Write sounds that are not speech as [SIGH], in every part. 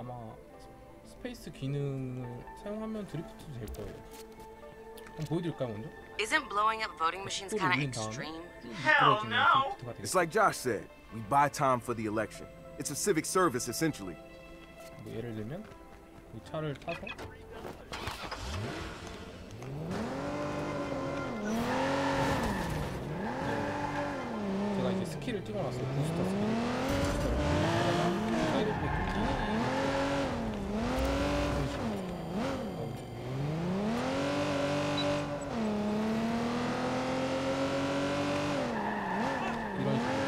아마 스- 스페이스 기능을 사용하면 드리프트도 될 거예요. 그럼 보여드릴까요 먼저? Isn't blowing up voting machines kind of extreme? 쭉 Hell no! It's like Josh said. We buy time for the election. It's a civic service, essentially. 뭐 예를 들면 이 차를 타서 네, 제가 이제 스킬을 찍어놨어요 부스터 스킬 부스터를 찍어놨다가 사이드 이펙트 띵 이런 식으로. 어. 이런 식으로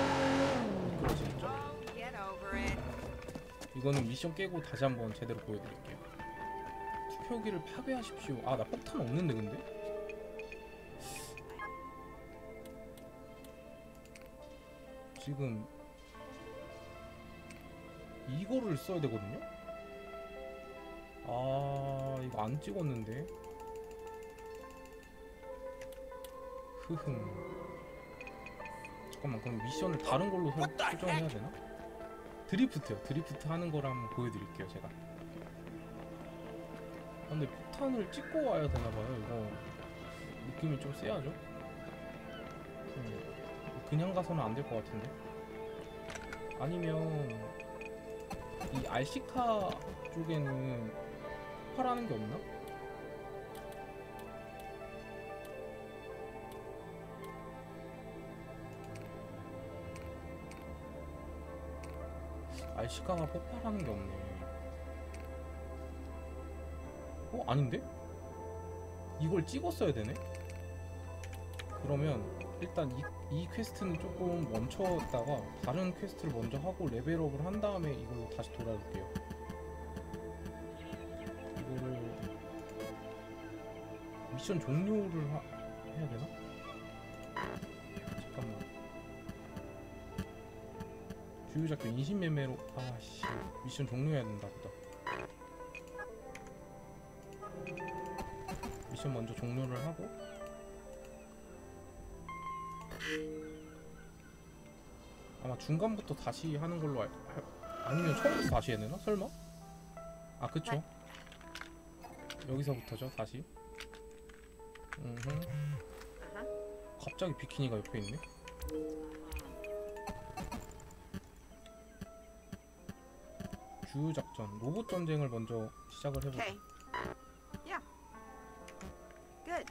미끄러지겠죠 Get over it. 이거는 미션 깨고 다시 한번 제대로 보여드릴게요. 투표기를 파괴하십시오. 아, 나 폭탄 없는데 근데? 지금 이거를 써야 되거든요? 아, 이거 안 찍었는데. 흐흠. 잠깐만, 그럼 미션을 다른 걸로 설- 설정을 해야 되나? 드리프트요. 드리프트 하는 걸 한번 보여드릴게요, 제가. 아, 근데 폭탄을 찍고 와야 되나 봐요. 이거 느낌이 좀 세야죠. 음, 그냥 가서는 안 될 것 같은데. 아니면 이 알시카 쪽에는 폭발하는 게 없나? 알시카가 폭발하는 게 없네. 어 아닌데? 이걸 찍었어야 되네? 그러면 일단 이, 이 퀘스트는 조금 멈췄다가 다른 퀘스트를 먼저 하고 레벨업을 한 다음에 이걸로 다시 돌아올게요. 이거를 미션 종료를 하, 해야 되나? 주요 작전 인신매매로 아씨 미션 종료해야 된다 보다. 미션 먼저 종료를 하고 아마 중간부터 다시 하는 걸로 알, 할- 아니면 처음부터 다시 해야 되나? 설마? 아 그쵸 여기서부터죠 다시 음흠. 갑자기 비키니가 옆에 있네 주요 작전 로봇 전쟁을 먼저 시작을 해보자 Okay. Yeah. Good.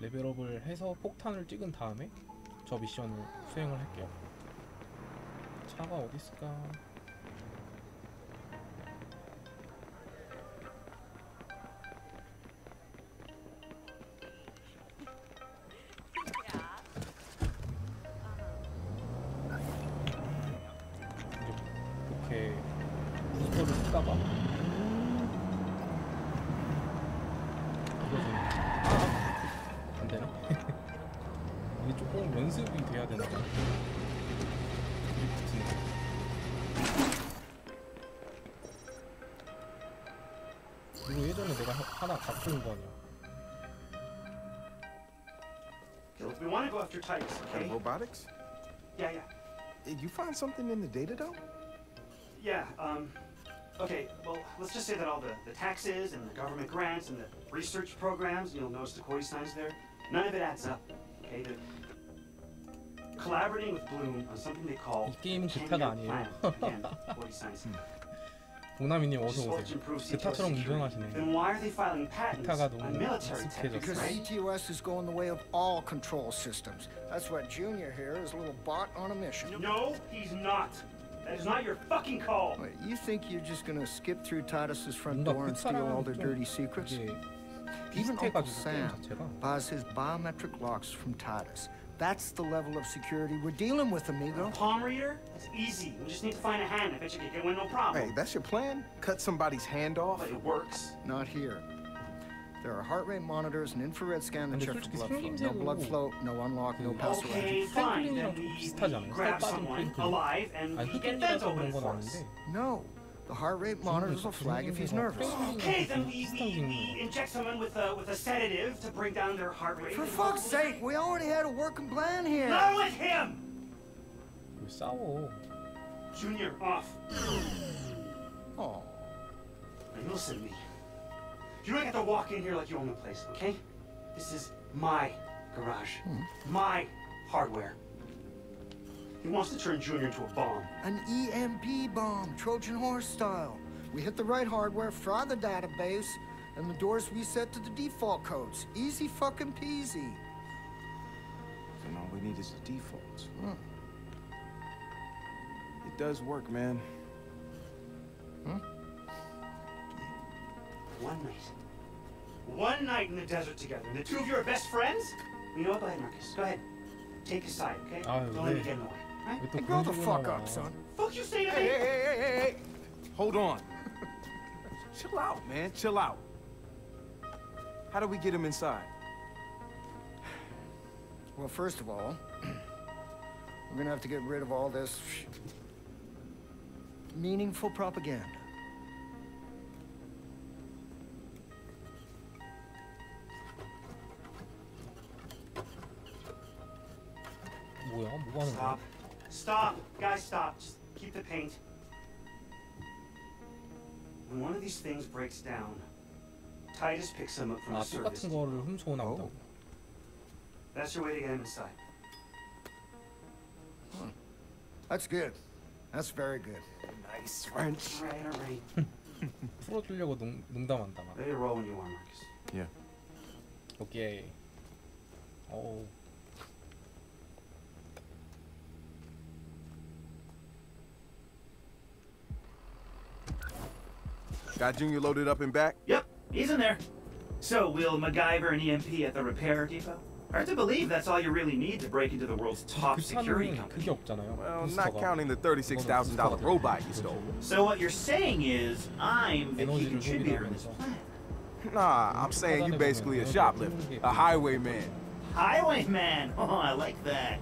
레벨업을 해서 폭탄을 찍은 다음에 저 미션을 수행을 할게요. 차가 어디 있을까? 이렇게 부스터를 쓰다가 이거 좀 아, 안 되네. 이게 조금 연습이 돼야 되나 봐. 이거 예전에 내가 하- 하나 갖고 온 거 아니야. We want to go after Titus, okay? And robotics? Yeah, yeah. Did you find something in the data, though? Yeah, um, okay, well, let's just say that all the, the taxes and the government grants and the research programs, you'll notice the Corey signs there, none of it adds up, okay? The, collaborating with Bloom on something they call 이 게임은 Ten 기타가 Year 아니에요. [LAUGHS] Plan. Again, Corey signs. 동남이님 Which is 어서 supposed to 오세요. improve CTOS 기타처럼 security. 운전하시네. Then why are they filing patents 기타가 on 너무 military tech? 익숙해졌어. Because right? CTOS is going the way of all control systems. That's what Junior here is a little bot on a mission. No, he's not. That is not your fucking call. Wait, you think you're just gonna skip through Titus's front door and steal all their dirty secrets? Even Uncle Sam buys his biometric locks from Titus. That's the level of security we're dealing with, amigo. Palm reader? That's easy. We just need to find a hand. I bet you can get one no problem. Hey, that's your plan? Cut somebody's hand off? But it works. Not here. There are heart rate monitors and infrared scan that check for blood flow. No blood flow, no unlock, no password. Okay, fine. Then we grab someone alive and we get that over with. No. The heart rate monitors will flag if he's nervous. Okay, then we, we, we inject someone with a, with a sedative to bring down their heart rate. For fuck's sake, we already had a working plan here. Not with him! Junior, off. Oh. And listen to me. You don't get to walk in here like you own the place, okay? This is my garage. My hardware. He wants to turn Junior into a bomb. an EMP bomb, Trojan horse style. We hit the right hardware, fry the database, and the doors reset to the default codes. Easy fucking peasy. And all we need is the defaults. Hmm. It does work, man. One night. One night in the desert together, and the two of you are best friends? You know what? Go ahead, Marcus. Go ahead. Take his side, okay? Don't let me get in the way. Right? Hey, grow the fuck up, son. Fuck you say to hey! Hey, hey, hey, hey! Hold on. Chill out, man. Chill out. How do we get him inside? Well, first of all, [CLEARS THROAT] we're gonna have to get rid of all this meaningful propaganda. 뭐야? 뭐 하는 거야? Stop. Stop. Guys, stop. Just keep the paint. When one of these things breaks down, Titus picks them up from 아 the service. 똑같은 거를 훔쳐오나 보다. Oh. That's your way to get him inside. That's good. That's very good. Nice French. [LAUGHS] All right, all right. [LAUGHS] 풀어주려고 농, 농담한다 막. Ready to roll when you are, Marcus. Yeah. 오케이. 어우. Got Junior loaded up and back? Yep, he's in there. So, will MacGyver and EMP at the repair depot? Hard to believe that's all you really need to break into the world's top security company. Well, not counting the $36,000 robot you stole. So what you're saying is, I'm the key contributor in this plan. Nah, I'm saying you're basically a shoplifter, a highwayman. Highwayman? Oh, I like that.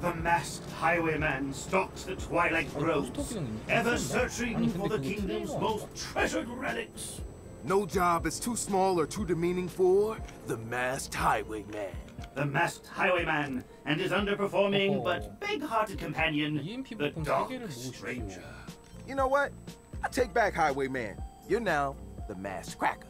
The masked highwayman stalks the twilight roads, ever searching for the kingdom's most treasured relics. No job is too small or too demeaning for the masked highwayman. The masked highwayman and his underperforming but big-hearted companion, the dark stranger. You know what? I take back highwayman. You're now the masked cracker.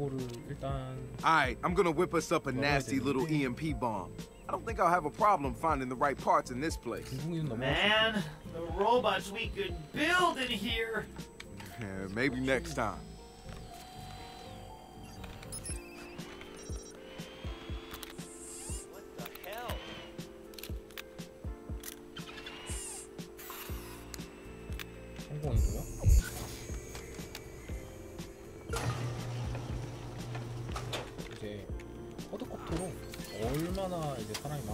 요거를 일단 Alright, I'm gonna whip us up a Well, nasty wait a little minute. EMP bomb. I don't think I'll have a problem finding the right parts in this place. 중국인 넘어. Man, the robots we could build in here! Yeah, maybe next time.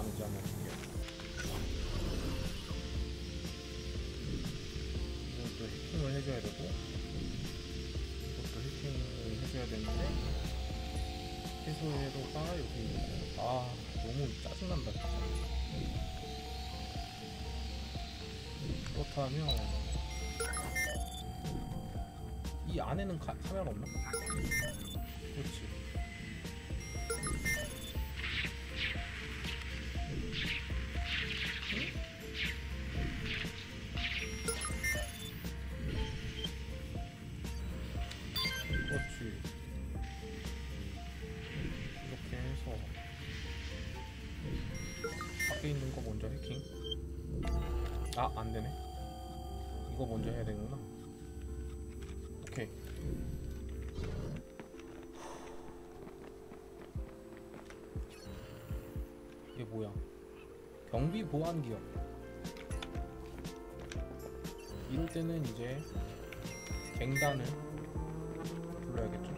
한번 볼게요. 이것도 해킹을 해줘야 되고 이것도 해킹을 해줘야 되는데 해소회로가 여기 있고 아 너무 짜증난다 진짜. 그렇다면 이 안에는 가, 카메라 없나? 그렇지. 경비 보안 기업. 이럴 때는 이제 갱단을 불러야겠죠.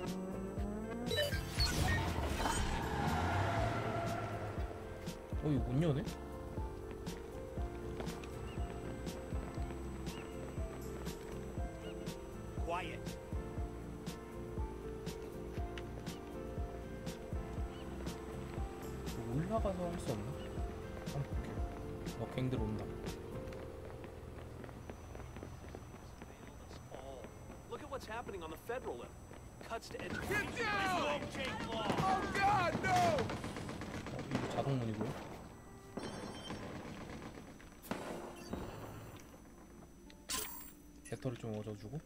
어, 이거 문 여네? 어, 이거 자동문이고요. 배터리 좀 얻어주고.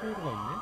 폐쇄로가 있네?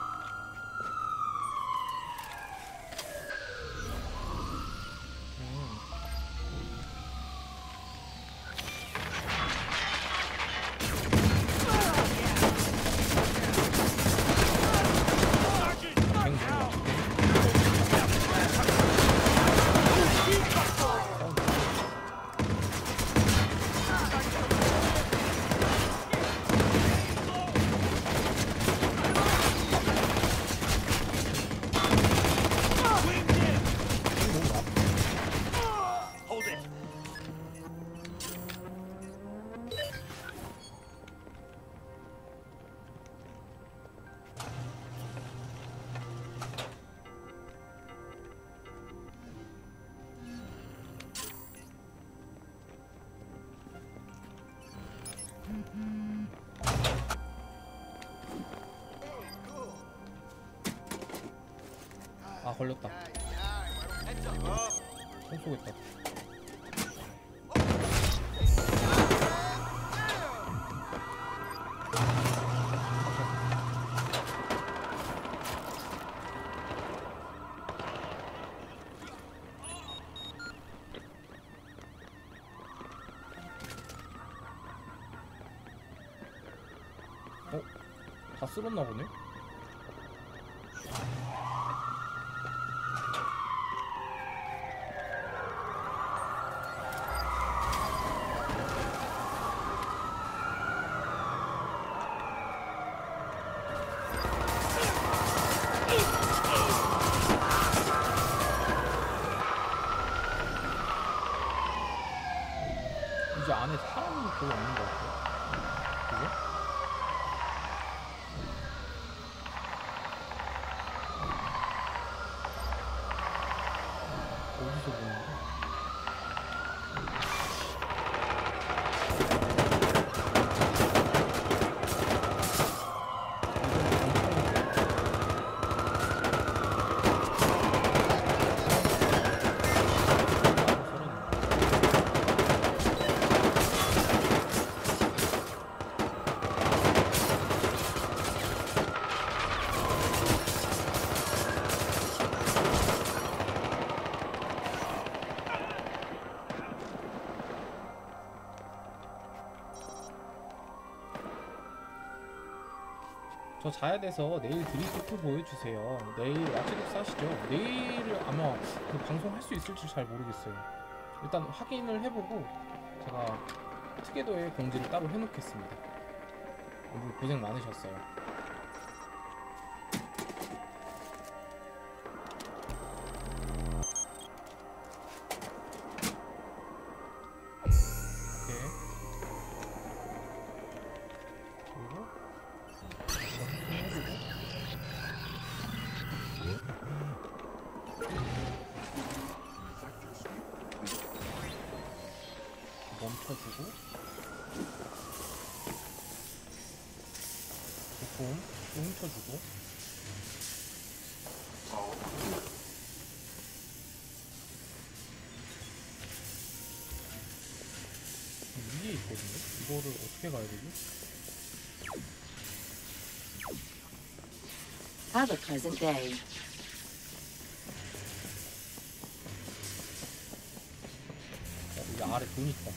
걸렸다. 총 쏘겠다. 어? 다 쓸었나 보네? 이제 안에 사람이 별로 없는 것 같아. 그죠? 저 자야 돼서 내일 드리프트 보여주세요. 내일 와치독스 하시죠. 내일 아마 그 방송 할 수 있을지 잘 모르겠어요. 일단 확인을 해보고 제가 특혜도에 공지를 따로 해놓겠습니다. 오늘 고생 많으셨어요. 이거를 어떻게 가야 되지? Have a pleasant day. 어, 여기 아래 돈 있다.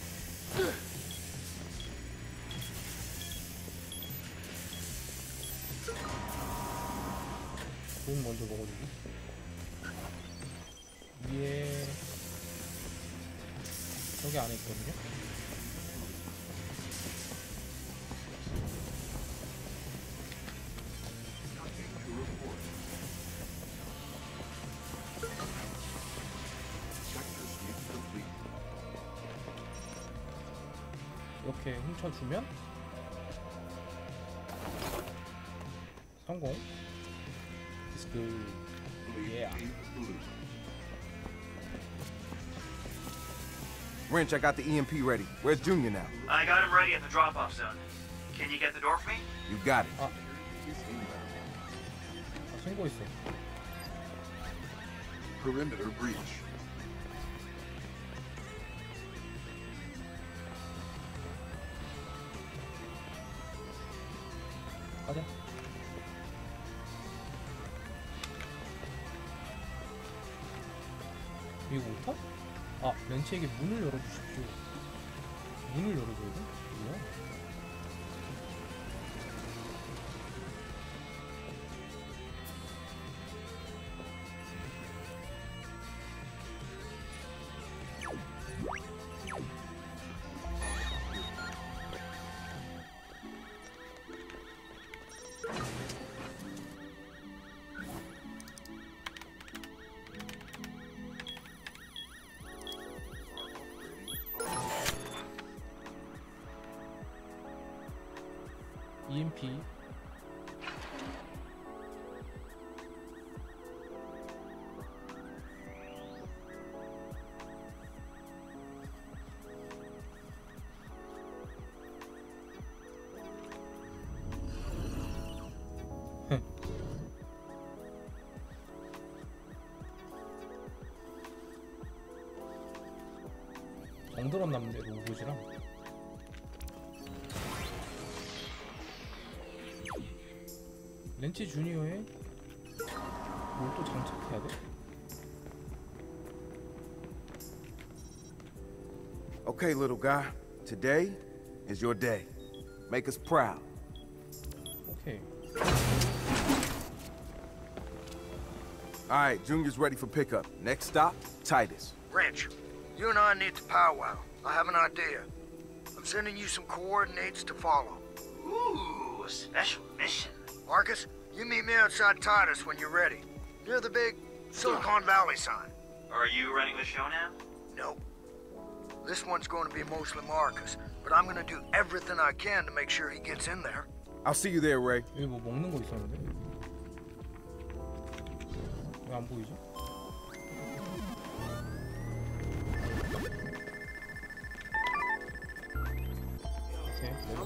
돈 먼저 먹어주고. 위에 여기 안에 있거든요. 이렇게 훔쳐주면 성공. It's good. Yeah. Wrench, I got the EMP ready. Where's Junior now? I got him ready at the drop-off zone. Can you get the door for me? You got it. 아, 신고했어. Perimeter breach. 렌치에게 문을 열어주십시오. 문을 열어줘야 돼? EMP. 정들었 남는데 로봇이랑 렌치 주니어에 뭘 또 장착해야 돼? Okay, little guy. Today is your day. Make us proud. 오케이 All right, Junior's ready for pickup. Next stop, Titus. Wrench, you and I need to powwow. I have an idea. I'm sending you some coordinates to follow. Ooh, a special mission. Marcus, you meet me outside Titus when you're ready. Near the big Silicon Valley sign. Are you running the show now? Nope. This one's going to be mostly Marcus, but I'm going to do everything I can to make sure he gets in there. I'll see you there, Ray. 여기 뭐 먹는 거 있었는데 왜 안 보이지?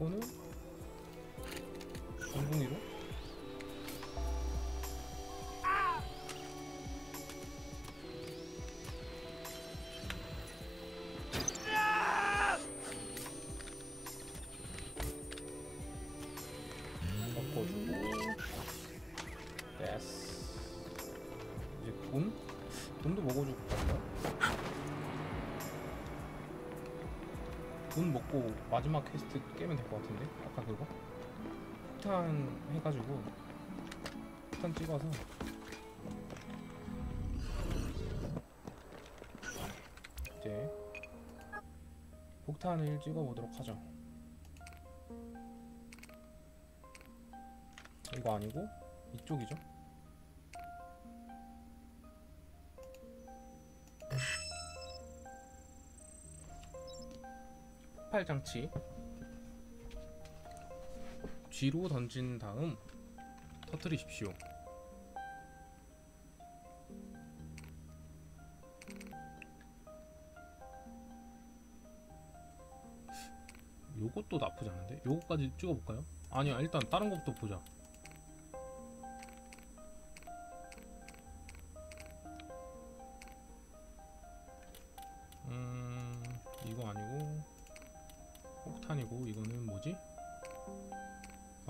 이거는 마지막 퀘스트 깨면 될 것 같은데? 아까 그거? 폭탄 해가지고 폭탄 찍어서 이제 폭탄을 찍어보도록 하죠 이거 아니고 이쪽이죠 화살 장치 뒤로 던진 다음 터뜨리십시오 요것도 나쁘지 않은데? 요것까지 찍어볼까요? 아니야 일단 다른 것부터 보자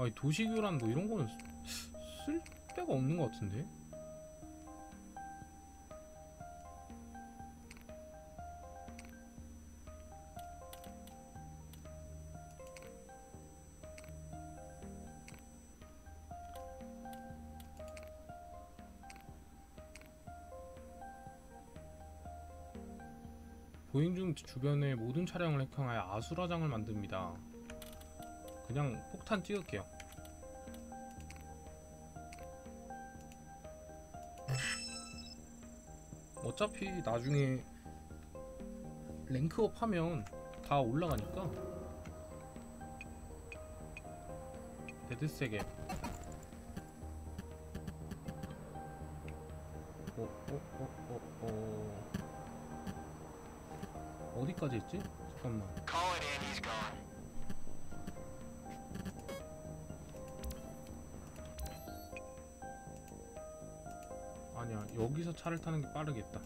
아이 도시교란 뭐 이런 거는 쓰- 쓸 데가 없는 것 같은데? 보행 중 주변의 모든 차량을 해킹하여 아수라장을 만듭니다. 그냥 폭탄 찍을게요. 어차피 나중에 랭크업 하면 다 올라가니까 데드세게 어, 어, 어, 어, 어. 어디까지 했지? 잠깐만 여기서 차를 타는 게 빠르겠다